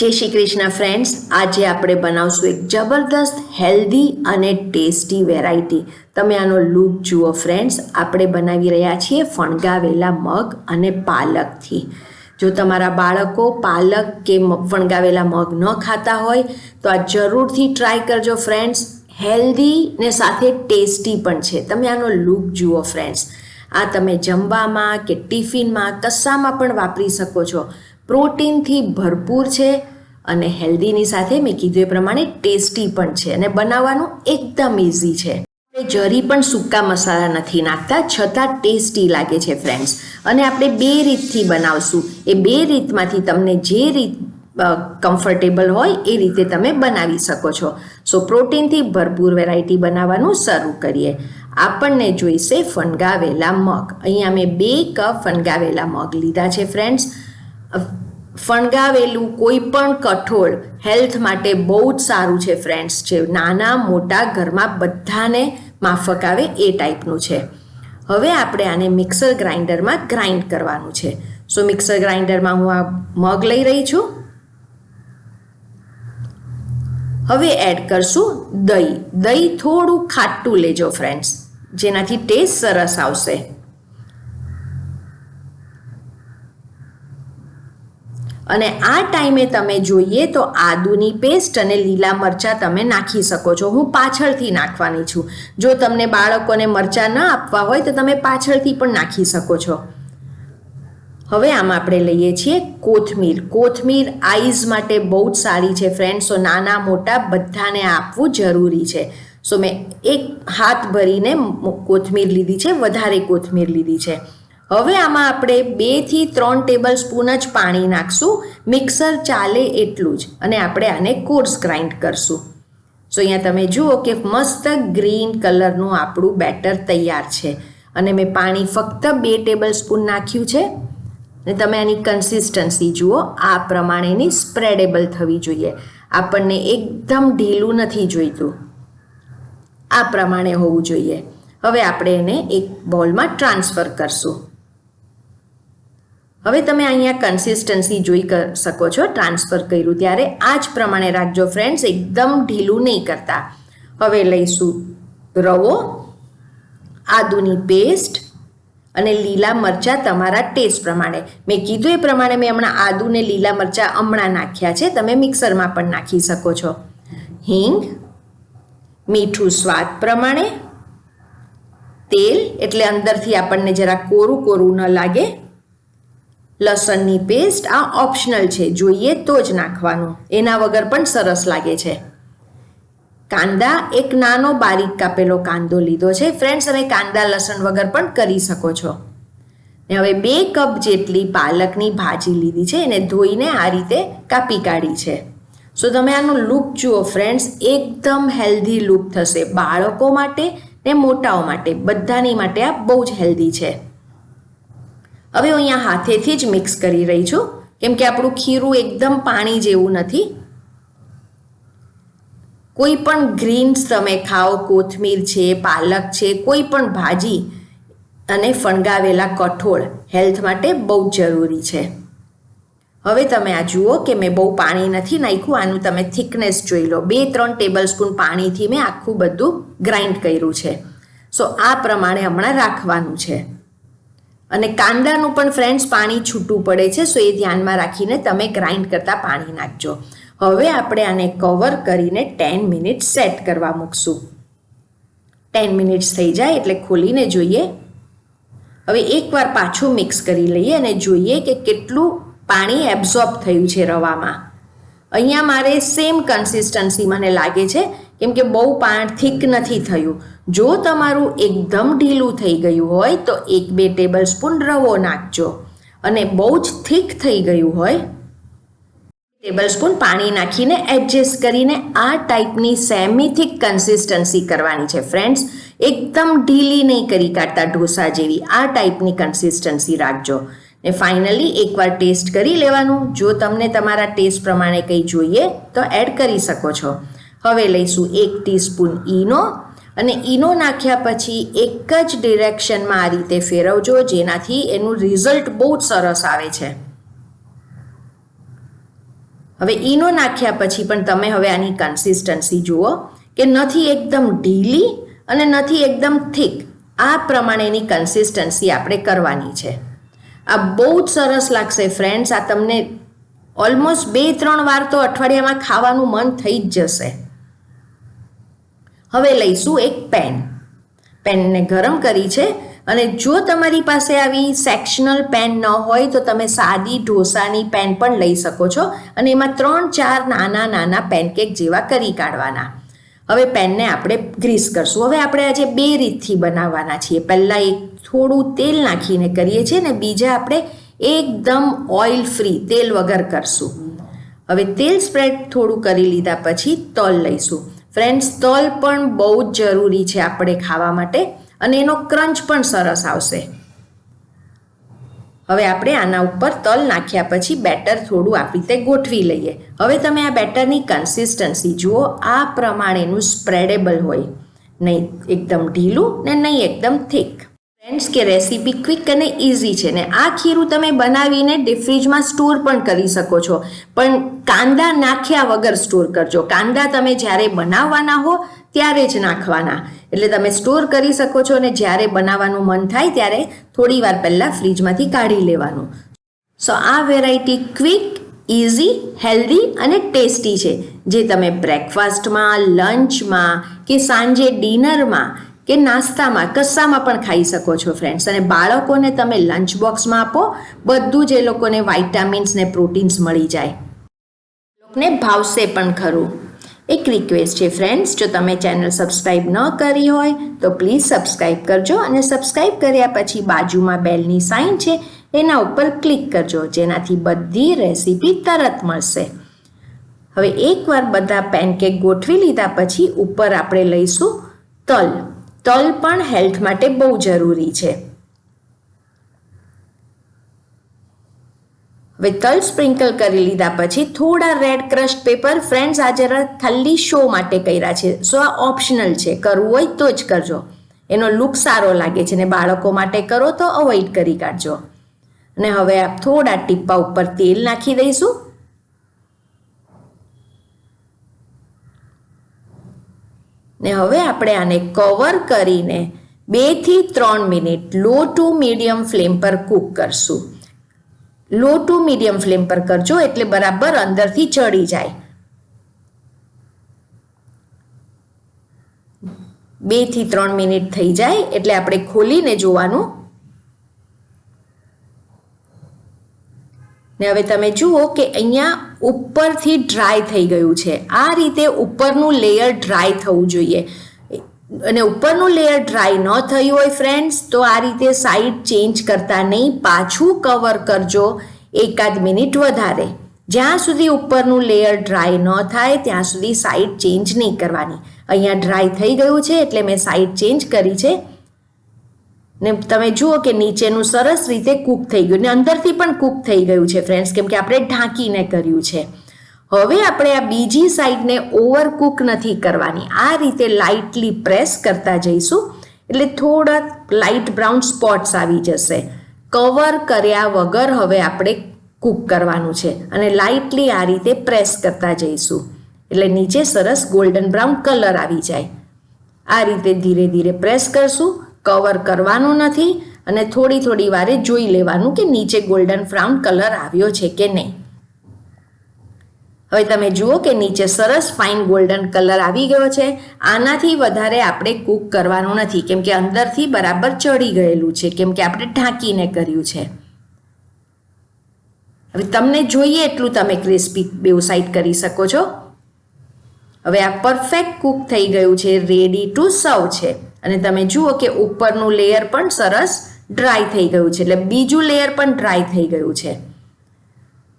જય શ્રી કૃષ્ણ ફ્રેન્ડ્સ આજે આપણે બનાવશું એક જબરદસ્ત હેલ્ધી અને ટેસ્ટી વેરાયટી તમે આનો લુક જુઓ ફ્રેન્ડ્સ આપણે બનાવી રહ્યા છીએ ફણગાવેલા મગ અને પાલકથી. જો તમારા બાળકો પાલક કે ફણગાવેલા મગ ન ખાતા હોય, તો આ જરૂરથી ટ્રાય કરજો ફ્રેન્ડ્સ હેલ્ધી ને સાથે ટેસ્ટી પણ છે. તમે આનો લુક જુઓ ફ્રેન્ડ્સ આ તમે જમવામાં કે ટિફિનમાં કશામાં પણ વાપરી શકો છો. પ્રોટીનથી ભરપૂર છે અને હેલ્ધીની સાથે મેં કીધું એ પ્રમાણે ટેસ્ટી પણ છે અને બનાવવાનું એકદમ ઇઝી છે. જરી પણ સૂકા મસાલા નથી નાખતા, છતાં ટેસ્ટી લાગે છે ફ્રેન્ડ્સ. અને આપણે બે રીતથી બનાવશું. એ બે રીતમાંથી તમને જે રીત કમ્ફર્ટેબલ હોય એ રીતે તમે બનાવી શકો છો. સો, પ્રોટીનથી ભરપૂર વેરાયટી બનાવવાનું શરૂ કરીએ. આપણને જોઈશે ફણગાવેલા મગ. અહીંયા મેં બે કપ ફણગાવેલા મગ લીધા છે ફ્રેન્ડ્સ. ફણગાવેલું કોઈ પણ કઠોળ હેલ્થ માટે બહુ જ સારું છે ફ્રેન્ડ્સ જે નાના મોટા ઘરમાં બધાને માફક આવે એ ટાઈપનું છે. હવે આપણે આને મિક્સર ગ્રાઇન્ડરમાં ગ્રાઇન્ડ કરવાનું છે. સો મિક્સર ગ્રાઇન્ડરમાં હું આ મગ લઈ રહી છું. હવે એડ કરશું દહીં. દહીં થોડું ખાટું લેજો ફ્રેન્ડ્સ જેનાથી ટેસ્ટ સરસ આવશે. અને આ ટાઈમે તમે જોઈએ તો આદુની પેસ્ટ અને લીલા મરચાં તમે નાખી શકો છો. હું પાછળથી નાખવાની છું. જો તમને બાળકોને મરચાં ન આપવા હોય તો તમે પાછળથી પણ નાખી શકો છો. હવે આમાં આપણે લઈએ છીએ કોથમીર. કોથમીર આઈઝ માટે બહુ જ સારી છે ફ્રેન્ડ સો નાના મોટા બધાને આપવું જરૂરી છે. સો મેં એક હાથ ભરીને કોથમીર લીધી છે, વધારે કોથમીર લીધી છે. હવે આમાં આપણે બેથી ત્રણ ટેબલ સ્પૂન જ પાણી નાખશું. મિક્સર ચાલે એટલું જ. અને આપણે આને કોર્સ ગ્રાઇન્ડ કરશું. સો અહીંયા તમે જુઓ કે મસ્ત ગ્રીન કલરનું આપણું બેટર તૈયાર છે. અને મેં પાણી ફક્ત બે ટેબલ સ્પૂન નાખ્યું છે. ને તમે આની કન્સિસ્ટન્સી જુઓ. આ પ્રમાણેની સ્પ્રેડેબલ થવી જોઈએ. આપણને એકદમ ઢીલું નથી જોઈતું. આ પ્રમાણે હોવું જોઈએ. હવે આપણે એને એક બોલમાં ટ્રાન્સફર કરશું. હવે તમે અહીંયા કન્સિસ્ટન્સી જોઈ શકો છો ટ્રાન્સફર કર્યું. ત્યારે આ જ પ્રમાણે રાખજો ફ્રેન્ડ્સ એકદમ ઢીલું નહીં કરતા. હવે લઈશું રવો, આદુની પેસ્ટ અને લીલા મરચાં તમારા ટેસ્ટ પ્રમાણે. મેં કીધું એ પ્રમાણે મેં હમણાં આદુ ને લીલા મરચાં હમણાં નાખ્યા છે, તમે મિક્સરમાં પણ નાખી શકો છો. હિંગ, મીઠું સ્વાદ પ્રમાણે. તેલ, એટલે અંદરથી આપણને જરા કોરું કોરું ન લાગે. લસણની પેસ્ટ આ ઓપ્શનલ છે, જોઈએ તો જ નાખવાનું. એના વગર પણ સરસ લાગે છે. કાંદા, એક નાનો બારીક કાપેલો કાંદો લીધો છે. ફ્રેન્ડ્સ તમે કાંદા, લસણ વગર પણ કરી શકો છો. ને હવે બે કપ જેટલી પાલકની ભાજી લીધી છે, એને ધોઈને આ રીતે કાપી કાઢી છે. સો તમે આનું લુક જુઓ ફ્રેન્ડ્સ એકદમ હેલ્ધી લુક થશે. બાળકો માટે ને મોટાઓ માટે, બધાની માટે આ બહુ જ હેલ્ધી છે. હવે હું અહીંયા હાથેથી જ મિક્સ કરી રહી છું. કેમ કે આપણું ખીરું એકદમ પાણી જેવું નથી. કોઈ પણ ગ્રીન્સ તમે ખાઓ, કોથમીર છે, પાલક છે, કોઈ પણ ભાજી અને ફણગાવેલા કઠોળ હેલ્થ માટે બહુ જરૂરી છે. હવે તમે આ જુઓ કે મેં બહુ પાણી નથી નાખ્યું. આનું તમે થિકનેસ જોઈ લો. બે, ત્રણ ટેબલ સ્પૂન પાણીથી મેં આખું બધું ગ્રાઇન્ડ કર્યું છે. સો આ પ્રમાણે હમણાં રાખવાનું છે. અને કાંદાનું પણ ફ્રેન્ડ્સ પાણી છૂટું પડે છે સો એ ધ્યાનમાં રાખીને તમે ગ્રાઇન્ડ કરતાં પાણી નાખજો. હવે આપણે આને કવર કરીને ટેન મિનિટ સેટ કરવા મૂકશું. ટેન મિનિટ્સ થઈ જાય એટલે ખોલીને જોઈએ. હવે એકવાર પાછું મિક્સ કરી લઈએ અને જોઈએ કે કેટલું પાણી એબ્ઝોર્બ થયું છે રવામાં. અહીંયા મારે સેમ કન્સિસ્ટન્સી મને લાગે છે, કેમ કે બહુ પાણી થીક નથી થયું. જો તમારું એકદમ ઢીલું થઈ ગયું હોય, તો એક બે ટેબલ સ્પૂન રવો નાખજો. અને બહુ જ થીક થઈ ગયું હોય ટેબલ સ્પૂન પાણી નાખીને એડજસ્ટ કરીને આ ટાઈપની સેમી થીક કન્સિસ્ટન્સી કરવાની છે. ફ્રેન્ડ્સ એકદમ ઢીલી નહીં કરી કાઢતા ઢોસા જેવી આ ટાઈપની કન્સિસ્ટન્સી રાખજો. ને ફાઇનલી એકવાર ટેસ્ટ કરી લેવાનું. જો તમને તમારા ટેસ્ટ પ્રમાણે કંઈ જોઈએ, તો એડ કરી શકો છો. હવે લઈશું એક ટીસ્પૂન ઈનો અને ઈનો નાખ્યા પછી એક જ ડિરેક્શનમાં આ રીતે ફેરવજો, જેનાથી એનું રિઝલ્ટ બહુ જ સરસ આવે છે. હવે ઈનો નાખ્યા પછી પણ તમે હવે આની કન્સિસ્ટન્સી જુઓ કે નથી એકદમ ઢીલી અને નથી એકદમ થીક આ પ્રમાણેની કન્સિસ્ટન્સી આપણે કરવાની છે. આ બહુ જ સરસ લાગશે ફ્રેન્ડ્સ આ તમને ઓલમોસ્ટ બે ત્રણ વાર તો અઠવાડિયામાં ખાવાનું મન થઈ જ જશે. હવે લઈશું એક પેન. પેનને ગરમ કરી છે અને જો તમારી પાસે આવી સેક્શનલ પેન ન હોય તો તમે સાદી ઢોસાની પેન પણ લઈ શકો છો અને એમાં ત્રણ ચાર નાના નાના પેનકેક જેવા કરી કાઢવાના. હવે પેનને આપણે ગ્રીસ કરશું. હવે આપણે આજે બે રીતથી બનાવવાના છીએ. પહેલાં એક થોડું તેલ નાખીને કરીએ છીએ ને બીજા આપણે એકદમ ઓઇલ ફ્રી તેલ વગર કરશું. હવે તેલ સ્પ્રેડ થોડું કરી લીધા પછી તલ લઈશું. ફ્રેન્ડ્સ તલ પણ બહુ જ જરૂરી છે આપણે ખાવા માટે અને એનો ક્રંચ પણ સરસ આવશે. હવે આપણે આના ઉપર તલ નાખ્યા પછી બેટર થોડું આપી રીતે ગોઠવી લઈએ. હવે તમે આ બેટરની કન્સિસ્ટન્સી જુઓ, આ પ્રમાણેનું સ્પ્રેડેબલ હોય. નહીં એકદમ ઢીલું ને નહીં એકદમ થીક ફ્રેન્ડ્સ કે રેસીપી ક્વિક અને ઇઝી છે. ને આ ખીરું તમે બનાવીને ડીપ ફ્રીજમાં સ્ટોર પણ કરી શકો છો. પણ કાંદા નાખ્યા વગર સ્ટોર કરજો. કાંદા તમે જ્યારે બનાવવાના હો, ત્યારે જ નાખવાના. એટલે તમે સ્ટોર કરી શકો છો અને જ્યારે બનાવવાનું મન થાય ત્યારે થોડી વાર પહેલાં ફ્રીજમાંથી કાઢી લેવાનું. સો આ વેરાયટી ક્વિક ઇઝી હેલ્ધી અને ટેસ્ટી છે. જે તમે બ્રેકફાસ્ટમાં લંચમાં કે સાંજે ડિનરમાં કે નાસ્તામાં કશામાં પણ ખાઈ શકો છો ફ્રેન્ડ્સ અને બાળકોને તમે લંચ બોક્સમાં આપો, બધું જ એ લોકોને વાઇટામિન્સ ને પ્રોટીન્સ મળી જાય. લોકોને ભાવશે પણ ખરું. એક રિક્વેસ્ટ છે ફ્રેન્ડ્સ જો તમે ચેનલ સબસ્ક્રાઈબ ન કરી હોય, તો પ્લીઝ સબસ્ક્રાઈબ કરજો અને સબસ્ક્રાઈબ કર્યા પછી બાજુમાં બેલની સાઇન છે, એના ઉપર ક્લિક કરજો, જેનાથી બધી રેસીપી તરત મળશે. હવે એકવાર બધા પેનકેક ગોઠવી લીધા પછી ઉપર આપણે લઈશું તલ. તલ પણ હેલ્થ માટે બહુ જરૂરી છે. હવે તલ સ્પ્રિંકલ કરી લીધા પછી થોડા રેડ ક્રશ પેપર ફ્રેન્ડ્સ આજે થલ્લી શો માટે કર્યા છે. સો આ ઓપ્શનલ છે. કરવું હોય તો જ કરજો. એનો લુક સારો લાગે છે ને બાળકો માટે કરો તો અવોઇડ કરી કાઢજો. અને હવે આપ થોડા ટીપા ઉપર તેલ નાખી દઈશું. ને હવે આપણે આને કવર કરીને બેથી ત્રણ minute low to medium flame પર કૂક કરશું. લો ટુ મીડિયમ ફ્લેમ પર કરજો એટલે બરાબર અંદરથી ચડી જાય. બેથી ત્રણ મિનિટ થઈ જાય એટલે આપણે ખોલીને જોવાનું ને હવે તમે જુઓ કે અહીંયા ઉપરથી ડ્રાય થઈ ગયું છે. આ રીતે ઉપરનું લેયર ડ્રાય થવું જોઈએ. અને ઉપરનું લેયર ડ્રાય ન થયું હોય ફ્રેન્ડ્સ તો આ રીતે સાઈડ ચેન્જ કરતા નહીં, પાછું કવર કરજો એકાદ મિનિટ વધારે. જ્યાં સુધી ઉપરનું લેયર ડ્રાય ન થાય, ત્યાં સુધી સાઈડ ચેન્જ નહીં કરવાની. અહીંયા ડ્રાય થઈ ગયું છે, એટલે મેં સાઈડ ચેન્જ કરી છે. ને તમે જુઓ કે નીચેનું સરસ રીતે કૂક થઈ ગયું ને અંદરથી પણ કૂક થઈ ગયું છે ફ્રેન્ડ્સ કેમ કે આપણે ઢાંકીને કર્યું છે. હવે આપણે આ બીજી સાઈડને ઓવર કૂક નથી કરવાની. આ રીતે લાઇટલી પ્રેસ કરતા જઈશું. એટલે થોડા લાઇટ બ્રાઉન સ્પોટ્સ આવી જશે. કવર કર્યા વગર હવે આપણે કૂક કરવાનું છે. અને લાઇટલી આ રીતે પ્રેસ કરતા જઈશું. એટલે નીચે સરસ ગોલ્ડન બ્રાઉન કલર આવી જાય. આ રીતે ધીરે ધીરે પ્રેસ કરશું. કવર કરવાનું નથી અને થોડી થોડી વારે જોઈ લેવાનું કે નીચે ગોલ્ડન બ્રાઉન કલર આવ્યો છે કે નહીં. હવે તમે જુઓ કે નીચે સરસ ફાઇન ગોલ્ડન કલર આવી ગયો છે. આનાથી વધારે આપણે કૂક કરવાનું નથી. કેમ કે અંદરથી બરાબર ચડી ગયેલું છે. કેમ કે આપણે ઢાંકીને કર્યું છે. હવે તમને જોઈએ એટલું તમે ક્રિસ્પી બેવ સાઈડ કરી શકો છો. હવે આ પરફેક્ટ કૂક થઈ ગયું છે. રેડી ટુ સર્વ છે. અને તમે જુઓ કે ઉપરનું લેયર પણ સરસ ડ્રાય થઈ ગયું છે. એટલે બીજું લેયર પણ ડ્રાય થઈ ગયું છે.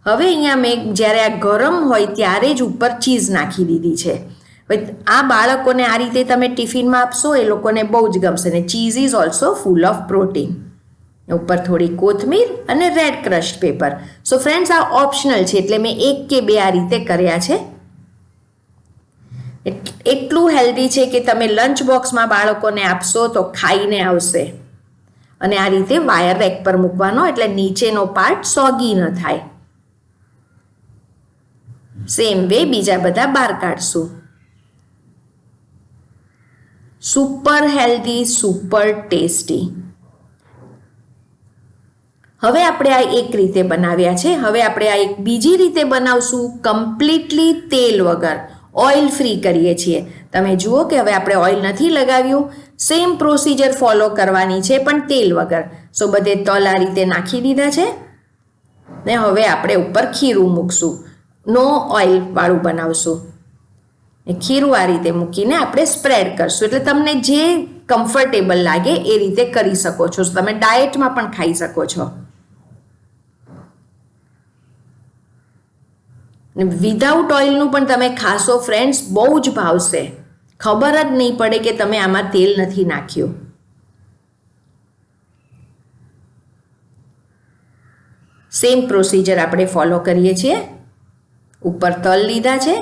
હવે અહીંયા મેં જ્યારે આ ગરમ હોય ત્યારે જ ઉપર ચીઝ નાખી દીધી છે. આ બાળકોને આ રીતે તમે ટિફિનમાં આપશો એ લોકોને બહુ જ ગમશે. ને cheese is also full of protein ઉપર થોડી કોથમીર અને red crush pepper so friends આ ઓપ્શનલ છે. એટલે મેં એક કે બે આ રીતે કર્યા છે. એટલું હેલ્ધી છે કે તમે લંચ બોક્સમાં બાળકોને આપશો તો ખાઈને આવશે. અને આ રીતે વાયર રેક પર મૂકવાનો, એટલે નીચેનો પાર્ટ સોગી ન થાય. સેમ વે બીજા બધા બહાર કાઢશું. સુપર હેલ્ધી સુપર ટેસ્ટી હવે આપણે આ એક રીતે બનાવ્યા છે. હવે આપણે આ એક બીજી રીતે બનાવશું. કમ્પ્લીટલી તેલ વગર. ઓઇલ ફ્રી કરીએ છીએ. તમે જુઓ કે હવે આપણે ઓઇલ નથી લગાવ્યું. સેમ પ્રોસીજર ફોલો કરવાની છે પણ તેલ વગર. સો બધે તલ આ રીતે નાખી દીધા છે. ને હવે આપણે ઉપર ખીરું મૂકશું. નો ઓઇલ વાળું બનાવશું. ખીરું આ રીતે મૂકીને આપણે સ્પ્રેડ કરશું. એટલે તમને જે કમ્ફર્ટેબલ લાગે એ રીતે કરી શકો છો. તમે ડાયટમાં પણ ખાઈ શકો છો. વિધાઉટ ઓઇલનું પણ તમે ખાશો ફ્રેન્ડ્સ બહુ જ ભાવશે. ખબર જ નહીં પડે કે તમે આમાં તેલ નથી નાખ્યું. સેમ પ્રોસીજર આપણે ફોલો કરીએ છીએ. ઉપર તલ લીધા છે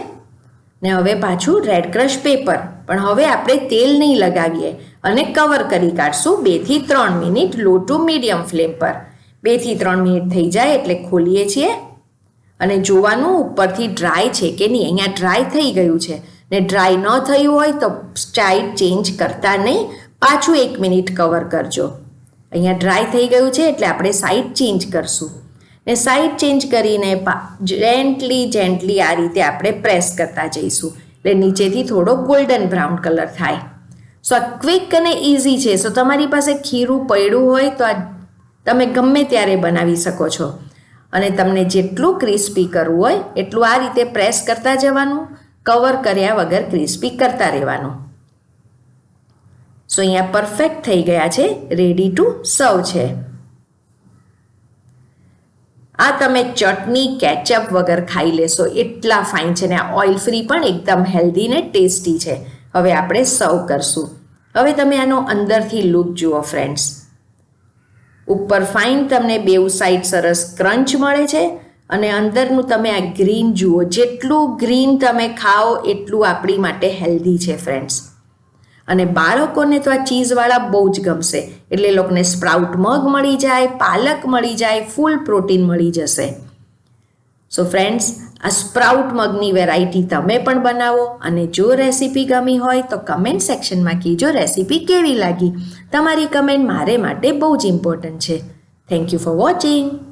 ને હવે પાછું રેડ ક્રશ પેપર પણ હવે આપણે તેલ નહીં લગાવીએ અને કવર કરી કાઢશું બેથી ત્રણ minute low to medium flame પર. બેથી ત્રણ મિનિટ થઈ જાય એટલે ખોલીએ છીએ. અને જોવાનું ઉપરથી ડ્રાય છે કે નહીં, અહીંયા ડ્રાય થઈ ગયું છે. ને ડ્રાય ન થયું હોય તો સ્ટાઇલ ચેન્જ કરતા નહીં, પાછું એક મિનિટ કવર કરજો. અહીંયા ડ્રાય થઈ ગયું છે એટલે આપણે સાઈડ ચેન્જ કરશું. ને સાઈડ ચેન્જ કરીને જેન્ટલી જેન્ટલી આ રીતે આપણે પ્રેસ કરતા જઈશું. એટલે નીચેથી થોડો ગોલ્ડન બ્રાઉન કલર થાય. સો આ ક્વિક અને ઇઝી છે. સો તમારી પાસે ખીરું પડ્યું હોય તો આ તમે ગમે ત્યારે બનાવી શકો છો. અને તમને જેટલું ક્રિસ્પી કરવું હોય, એટલું આ રીતે પ્રેસ કરતા જવાનું, કવર કર્યા વગર ક્રિસ્પી કરતા રહેવાનું. સો અહીંયા પરફેક્ટ થઈ ગયા છે રેડી ટુ સર્વ છે. આ તમે ચટણી કેચઅપ વગર ખાઈ લેશો, એટલા ફાઇન છે ને, આ ઓઇલ ફ્રી પણ એકદમ હેલ્ધી ને ટેસ્ટી છે. હવે આપણે સર્વ કરશું. હવે તમે આનો અંદરથી લુક જુઓ ફ્રેન્ડ્સ ઉપર ફાઇન તમને બેઉ સાઈડ સરસ ક્રંચ મળે છે અને અંદરનું તમે આ ગ્રીન જુઓ, જેટલું ગ્રીન તમે ખાઓ એટલું આપણી માટે હેલ્ધી છે ફ્રેન્ડ્સ અને બાળકોને તો આ ચીઝવાળા બહુ જ ગમશે. એટલે લોકોને સ્પ્રાઉટ મગ મળી જાય, પાલક મળી જાય ફૂલ પ્રોટીન મળી જશે. સો ફ્રેન્ડ્સ આ સ્પ્રાઉટ મગની વેરાયટી તમે પણ બનાવો અને જો રેસીપી ગમી હોય તો કમેન્ટ સેક્શનમાં કહેજો રેસીપી કેવી લાગી. તમારી કમેન્ટ મારે માટે બહુ જ ઇમ્પોર્ટન્ટ છે. Thank you for watching